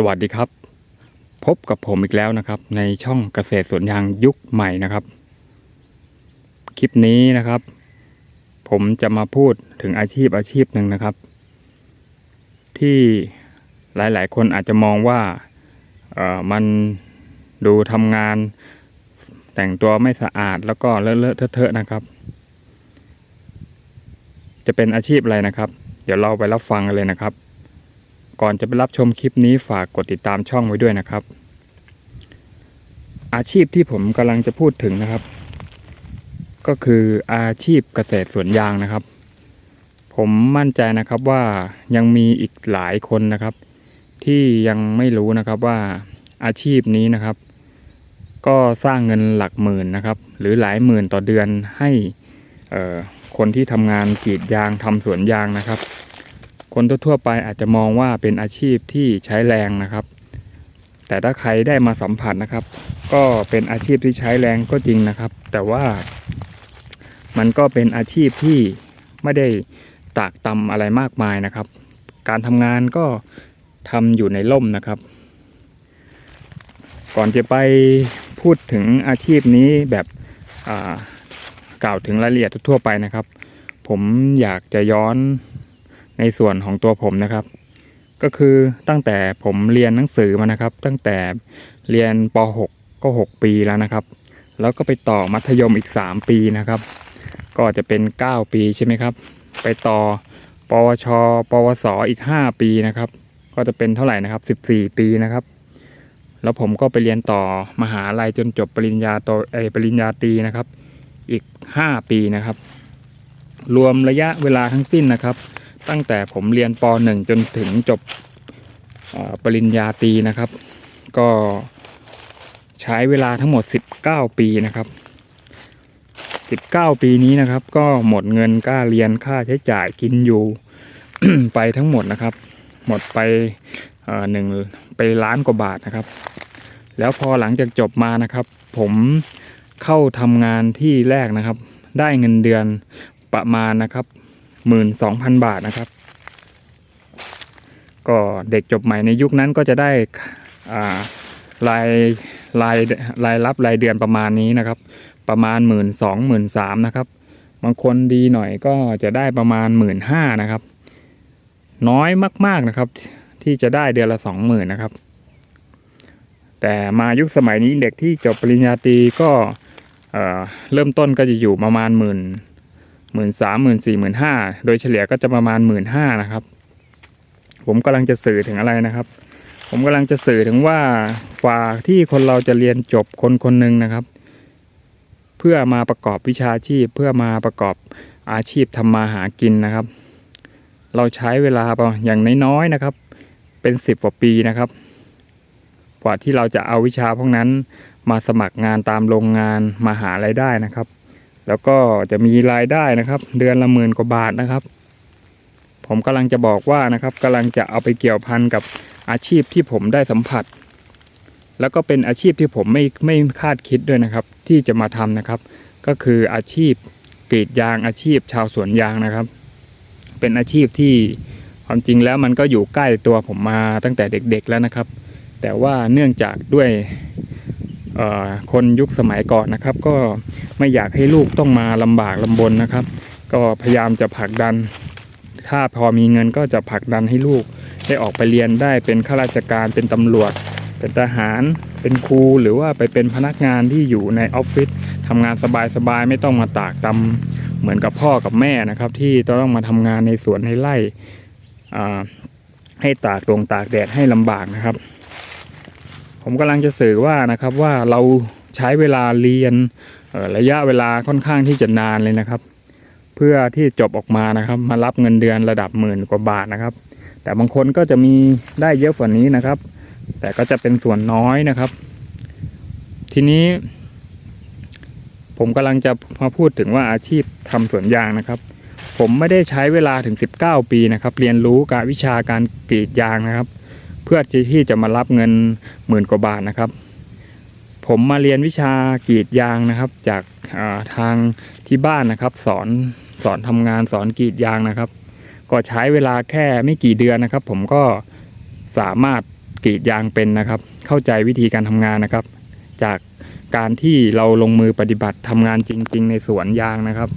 สวัสดีครับ พบกับผมอีกแล้วนะครับ ในช่องเกษตรสวนยางยุคใหม่นะครับ คลิปนี้นะครับ ผมจะมาพูดถึงอาชีพอาชีพหนึ่งนะครับ ที่หลายๆ คนอาจจะมองว่าเออมันดูทำงาน แต่งตัวไม่สะอาดแล้วก็เลอะเทอะนะครับ จะเป็นอาชีพอะไรนะครับ เดี๋ยวเราไปรับฟังกันเลยนะครับ ก่อนจะไปรับชมคลิปนี้ฝากกดติดตามช่องไว้ด้วยนะครับ อาชีพที่ผมกำลังจะพูดถึงนะครับ ก็คืออาชีพเกษตรสวนยางนะครับ ผมมั่นใจนะครับว่ายังมีอีกหลายคนนะครับ ที่ยังไม่รู้นะครับว่าอาชีพนี้นะครับ ก็สร้างเงินหลักหมื่นนะครับ หรือหลายหมื่นต่อเดือนให้คนที่ทำงานกรีดยางทำสวนยางนะครับ คนทั่วๆไปอาจจะมองว่าเป็นอาชีพที่ใช้แรงนะครับ แต่ถ้าใครได้มาสัมผัสนะครับ ก็เป็นอาชีพที่ใช้แรงก็จริงนะครับ แต่ว่ามันก็เป็นอาชีพที่ไม่ได้ตากตำอะไรมากมายนะครับ การทำงานก็ทำอยู่ในร่มนะครับ ก่อนจะไปพูดถึงอาชีพนี้แบบกล่าวถึงรายละเอียดทั่วไปนะครับ ผมอยากจะย้อน ในส่วนของตัวผมนะครับ ก็คือตั้งแต่ผมเรียนหนังสือมานะครับ ตั้งแต่เรียนป .6 ก็ 6 ปีแล้วนะครับ แล้วก็ไปต่อมัธยมอีก 3 ปีนะครับ ก็จะเป็น 9 ปีใช่ไหมครับ ไปต่อปวช ปวสอีก 5 ปีนะครับ ก็จะเป็นเท่าไหร่นะครับ 14 ปีนะครับ แล้วผมก็ไปเรียนต่อมหาลัยจนจบปริญญาโตเอปริญญาตรีนะครับ อีก 5 ปีนะครับ รวมระยะเวลาทั้งสิ้นนะครับ ตั้งแต่ผมเรียนป .1 จนถึงจบปริญญาตรีนะครับ ก็ใช้เวลาทั้งหมด 19 ปีนะครับ 19 ปีนี้นะครับ ก็หมดเงินค่าเรียนค่าใช้จ่ายกินอยู่ไปทั้งหมดนะครับ หมดไปหนึ่งไปล้านกว่าบาทนะครับ แล้วพอหลังจากจบมานะครับ ผมเข้าทำงานที่แรกนะครับ ได้เงินเดือนประมาณนะครับ หมื่นสองพันบาทนะครับ ก็เด็กจบใหม่ในยุคนั้นก็จะได้รายรายรายรับรายเดือนประมาณนี้นะครับ ประมาณหมื่นสองหมื่นสามนะครับ บางคนดีหน่อยก็จะได้ประมาณหมื่นห้านะครับ น้อยมากๆนะครับ ที่จะได้เดือนละสองหมื่นนะครับ แต่มายุคสมัยนี้เด็กที่จบปริญญาตรีก็เเริ่มต้นก็จะอยู่ประมาณหมื่น หมื่นสามหมื่นสี่หมื่นห้าโดยเฉลี่ยก็จะประมาณหมื่นห้านะครับ ผมกำลังจะสื่อถึงอะไรนะครับ ผมกำลังจะสื่อถึงว่าฝาที่คนเราจะเรียนจบคนคนหนึ่งนะครับ เพื่อมาประกอบวิชาชีพ เพื่อมาประกอบอาชีพทำมาหากินนะครับ เราใช้เวลาอย่างน้อยๆนะครับ เป็นสิบกว่าปีนะครับกว่าที่เราจะเอาวิชาพวกนั้นมาสมัครงานตามโรงงานมาหารายได้นะครับ แล้วก็จะมีรายได้นะครับ เดือนละหมื่นกว่าบาทนะครับ ผมกำลังจะบอกว่านะครับกำลังจะเอาไปเกี่ยวพันกับอาชีพที่ผมได้สัมผัส แล้วก็เป็นอาชีพที่ผมไม่ไม่คาดคิดด้วยนะครับ ที่จะมาทำนะครับ ก็คืออาชีพกรีดยางอาชีพชาวสวนยางนะครับ เป็นอาชีพที่ความจริงแล้วมันก็อยู่ใกล้ตัวผมมาตั้งแต่เด็กๆแล้วนะครับ แต่ว่าเนื่องจากด้วย คนยุคสมัยก่อนนะครับ ก็ไม่อยากให้ลูกต้องมาลำบากลำบนนะครับ ก็พยายามจะผลักดัน ถ้าพอมีเงินก็จะผลักดันให้ลูกได้ออกไปเรียนได้เป็นข้าราชการเป็นตำรวจ เป็นทหารเป็นครูหรือว่าไปเป็นพนักงานที่อยู่ในออฟฟิศทำงานสบายๆไม่ต้องมาตากตำเหมือนกับพ่อกับแม่นะครับ ที่ต้องมาทำงานในสวนในไร่ให้ตากตรงตากแดดให้ลำบากนะครับ ผมกำลังจะสื่อว่านะครับว่าเราใช้เวลาเรียนระยะเวลาค่อนข้างที่จะนานเลยนะครับ เพื่อที่จบออกมานะครับ มารับเงินเดือนระดับหมื่นกว่าบาทนะครับ แต่บางคนก็จะมีได้เยอะกว่านี้นะครับ แต่ก็จะเป็นส่วนน้อยนะครับ ทีนี้ ผมกำลังจะมาพูดถึงว่าอาชีพทำสวนยางนะครับ ผมไม่ได้ใช้เวลาถึง 19 ปีนะครับ เรียนรู้การวิชาการกรีดยางนะครับ พื่อที่จะมารับเงินหมื่นกว่าบาทนะครับ ผมมาเรียนวิชากรีดยางนะครับ จากาทางที่บ้านนะครับ สอนสอนทำงานสอนกรีดยางนะครับ ก็ใช้เวลาแค่ไม่กี่เดือนนะครับ ผมก็สามารถกรีดยางเป็นนะครับ เข้าใจวิธีการทำงานนะครับ จากการที่เราลงมือปฏิบัติทำงานจริง ๆ ในสวนยางนะครับ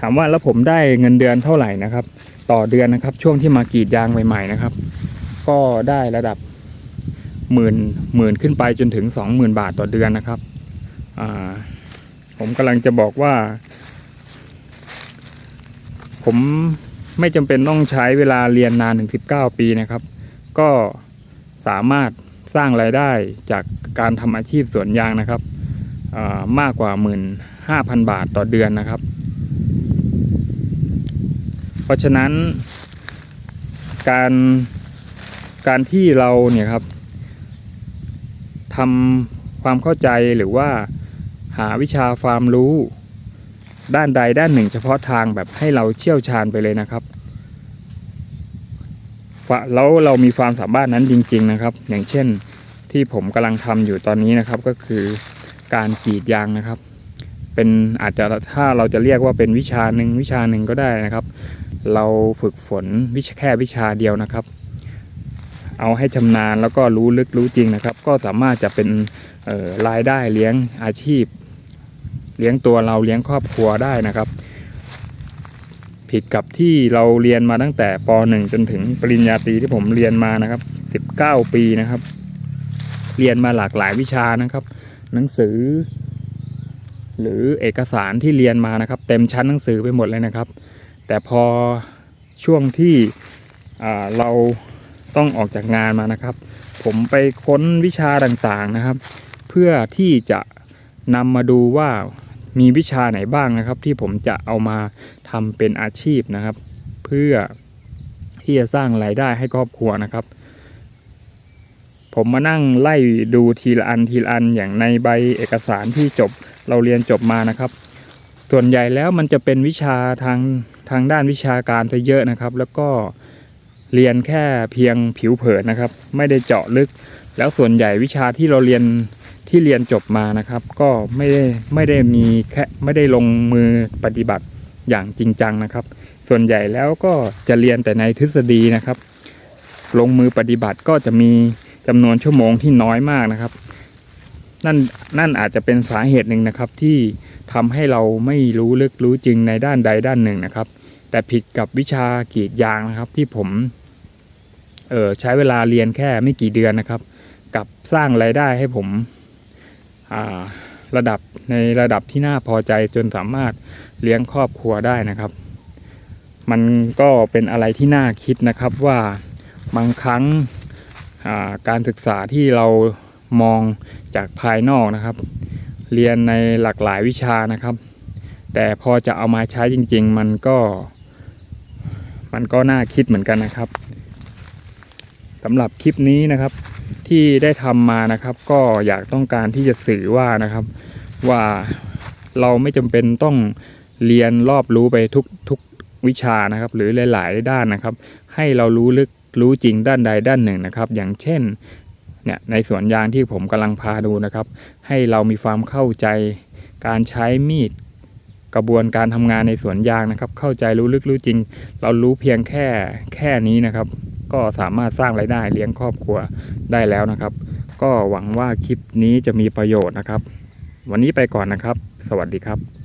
ถามว่าแล้วผมได้เงินเดือนเท่าไหร่นะครับ ต่อเดือนนะครับ ช่วงที่มากรีดยางใหม่ๆนะครับ ก็ได้ระดับหมื่นหมื่นขึ้นไปจนถึงสองหมื่นบาทต่อเดือนนะครับผมกำลังจะบอกว่า ผมไม่จำเป็นต้องใช้เวลาเรียนนานถึง 19 ปีนะครับ ก็สามารถสร้างรายได้จากการทำอาชีพสวนยางนะครับามากกว่า 15,000 บาทต่อเดือนนะครับ เพราะฉะนั้นการ การที่เราเนี่ยครับทำความเข้าใจหรือว่าหาวิชาความรู้ ด้านใดด้านหนึ่ง เฉพาะทางแบบให้เราเชี่ยวชาญไปเลยนะครับแล้วเรามีความสามารถนั้นจริง ๆนะครับ อย่างเช่นที่ผมกำลังทำอยู่ตอนนี้นะครับก็คือการกรีดยางนะครับ เป็นอาจจะถ้าเราจะเรียกว่าเป็นวิชาหนึ่งวิชาหนึ่งก็ได้นะครับ เราฝึกฝนวิชาแค่วิชาเดียวนะครับ เอาให้ชำนาญแล้วก็รู้ลึกรู้จริงนะครับ ก็สามารถจะเป็นรายได้เลี้ยงอาชีพ เลี้ยงตัวเราเลี้ยงครอบครัวได้นะครับ ผิดกับที่เราเรียนมาตั้งแต่ป .1 จนถึงปริญญาตรีที่ผมเรียนมานะครับ 19 ปีนะครับ เรียนมาหลากหลายวิชานะครับ หนังสือ หรือเอกสารที่เรียนมานะครับ เต็มชั้นหนังสือไปหมดเลยนะครับ แต่พอช่วงที่เรา ต้องออกจากงานมานะครับ ผมไปค้นวิชาต่างๆนะครับ เพื่อที่จะนำมาดูว่ามีวิชาไหนบ้างนะครับ ที่ผมจะเอามาทำเป็นอาชีพนะครับ เพื่อที่จะสร้างรายได้ให้ครอบครัวนะครับ ผมมานั่งไล่ดูทีละอันทีละอันอย่างในใบเอกสารที่จบเราเรียนจบมานะครับ ส่วนใหญ่แล้วมันจะเป็นวิชาทางทางด้านวิชาการซะเยอะนะครับ แล้วก็ เรียนแค่เพียงผิวเผินนะครับ ไม่ได้เจาะลึก แล้วส่วนใหญ่วิชาที่เราเรียนที่เรียนจบมานะครับ ก็ไม่ได้ไม่ได้มีแค่ไม่ได้ลงมือปฏิบัติอย่างจริงจังนะครับ ส่วนใหญ่แล้วก็จะเรียนแต่ในทฤษฎีนะครับ ลงมือปฏิบัติก็จะมีจำนวนชั่วโมงที่น้อยมากนะครับ นั่นนั่นอาจจะเป็นสาเหตุหนึ่งนะครับที่ทำให้เราไม่รู้ลึกรู้จริงในด้านใดด้านหนึ่งนะครับ แต่ผิดกับวิชากรีดยางนะครับ ที่ผมเออใช้เวลาเรียนแค่ไม่กี่เดือนนะครับ กับสร้างรายได้ให้ผมระดับในระดับที่น่าพอใจจนสามารถเลี้ยงครอบครัวได้นะครับ มันก็เป็นอะไรที่น่าคิดนะครับว่าบางครั้งาการศึกษาที่เรามองจากภายนอกนะครับ เรียนในหลากหลายวิชานะครับ แต่พอจะเอามาใช้จริง ๆ มันก็ มันก็น่าคิดเหมือนกันนะครับสำหรับคลิปนี้นะครับ ที่ได้ทำมานะครับ ก็อยากต้องการที่จะสื่อว่านะครับ ว่าเราไม่จำเป็นต้องเรียนรอบรู้ไปทุกทุกวิชานะครับ หรือหลาย ๆ ด้านนะครับ ให้เรารู้ลึกรู้จริงด้านใดด้านหนึ่งนะครับ อย่างเช่นเนี่ยในสวนยางที่ผมกำลังพาดูนะครับ ให้เรามีความเข้าใจ การใช้มีด กระบวนการทำงานในสวนยางนะครับ เข้าใจรู้ลึกรู้จริง เรารู้เพียงแค่แค่นี้นะครับ ก็สามารถสร้างรายได้เลี้ยงครอบครัวได้แล้วนะครับ ก็หวังว่าคลิปนี้จะมีประโยชน์นะครับ วันนี้ไปก่อนนะครับ สวัสดีครับ